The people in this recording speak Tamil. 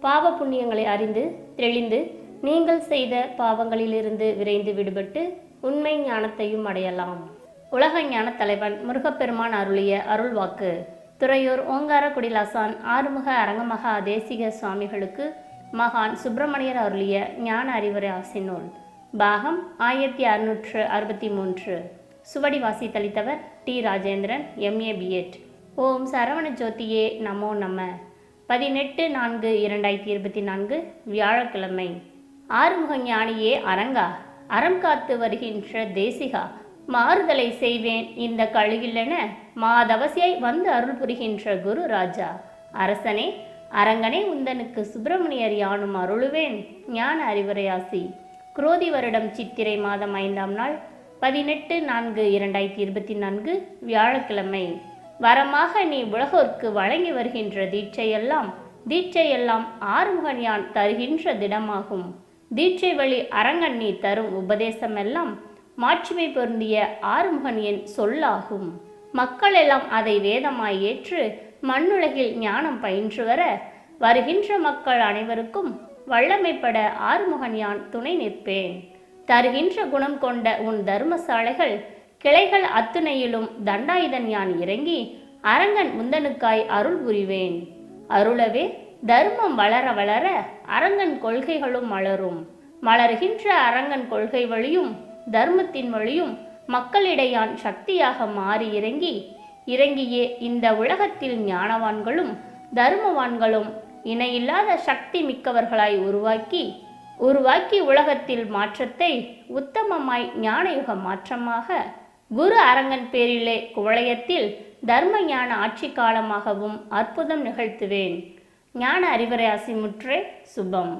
பாவ புண்ணியங்களை அறிந்து தெளிந்து நீங்கள் செய்த பாவங்களிலிருந்து விரைந்து விடுபட்டு உண்மை ஞானத்தையும் அடையலாம். உலக ஞான தலைவன் முருகப்பெருமான் அருளிய அருள் வாக்கு துறையூர் ஓங்கார குடிலாசான் ஆறுமுக அரங்கமகா தேசிக சுவாமிகளுக்கு மகான் சுப்பிரமணியர் அருளிய ஞான அறிவுரை ஆசினூல் பாகம் ஆயிரத்தி அறுநூற்று அறுபத்தி மூன்று. சுவடி வாசித்தளித்தவர் டி. ராஜேந்திரன் எம்ஏ பிஎட் ஓம் சரவண ஜோதியே நமோ நம. பதினெட்டு நான்கு இரண்டாயிரத்தி இருபத்தி நான்கு வியாழக்கிழமை. ஆறுமுக ஞானியே அரங்கா அறம் காத்து வருகின்ற தேசிகா மாறுதலை செய்வேன் இந்த கழுகில்லென மாதவசியாய் வந்து அருள் புரிகின்ற குரு ராஜா. அரசனே அரங்கனே உந்தனுக்கு சுப்பிரமணியர் யானும் அருளுவேன் ஞான அறிவுரையாசி. குரோதி வருடம் சித்திரை மாதம் ஐந்தாம் நாள் பதினெட்டு நான்கு இரண்டாயிரத்தி இருபத்தி நான்கு வியாழக்கிழமை. வரமாக நீ உலகோர்க்கு வழங்கி வருகின்ற தீட்சையெல்லாம் தீட்சையெல்லாம் ஆறுமுகன் யான் தருகின்ற திடமாகும். தீட்சை வழி அரங்கன் நீ தரும் உபதேசமெல்லாம் மாட்சிமை பொருந்திய ஆறுமுகன் என் சொல்லாகும். மக்கள் எல்லாம் அதை வேதமாய் ஏற்று மண்ணுலகில் ஞானம் பயின்று வர வருகின்ற மக்கள் அனைவருக்கும் வல்லமைப்பட ஆறுமுகன் யான் துணை நிற்பேன். தருகின்ற குணம் கொண்ட உன் தர்மசாலைகள் கிளைகள் அத்துணையிலும் தண்டாயுதன் யான் இறங்கி அரங்கன் முந்தனுக்காய் அருள் புரிவேன். அருளவே தர்மம் வளர வளர அரங்கன் கொள்கைகளும் மலரும். மலர்கின்ற அரங்கன் கொள்கை வழியும் தர்மத்தின் வழியும் மக்களிடையான் சக்தியாக மாறி இறங்கி இறங்கியே இந்த உலகத்தில் ஞானவான்களும் தர்மவான்களும் இணையில்லாத சக்தி மிக்கவர்களாய் உருவாக்கி உருவாக்கி உலகத்தில் மாற்றத்தை உத்தமமாய் ஞானயுக மாற்றமாக குரு அரங்கன் பேரிலே குவளையத்தில் தர்ம ஞான ஆட்சி காலமாகவும் அற்புதம் நிகழ்த்துவேன். ஞான அறிவுரை அசிமுற்றே சுபம்.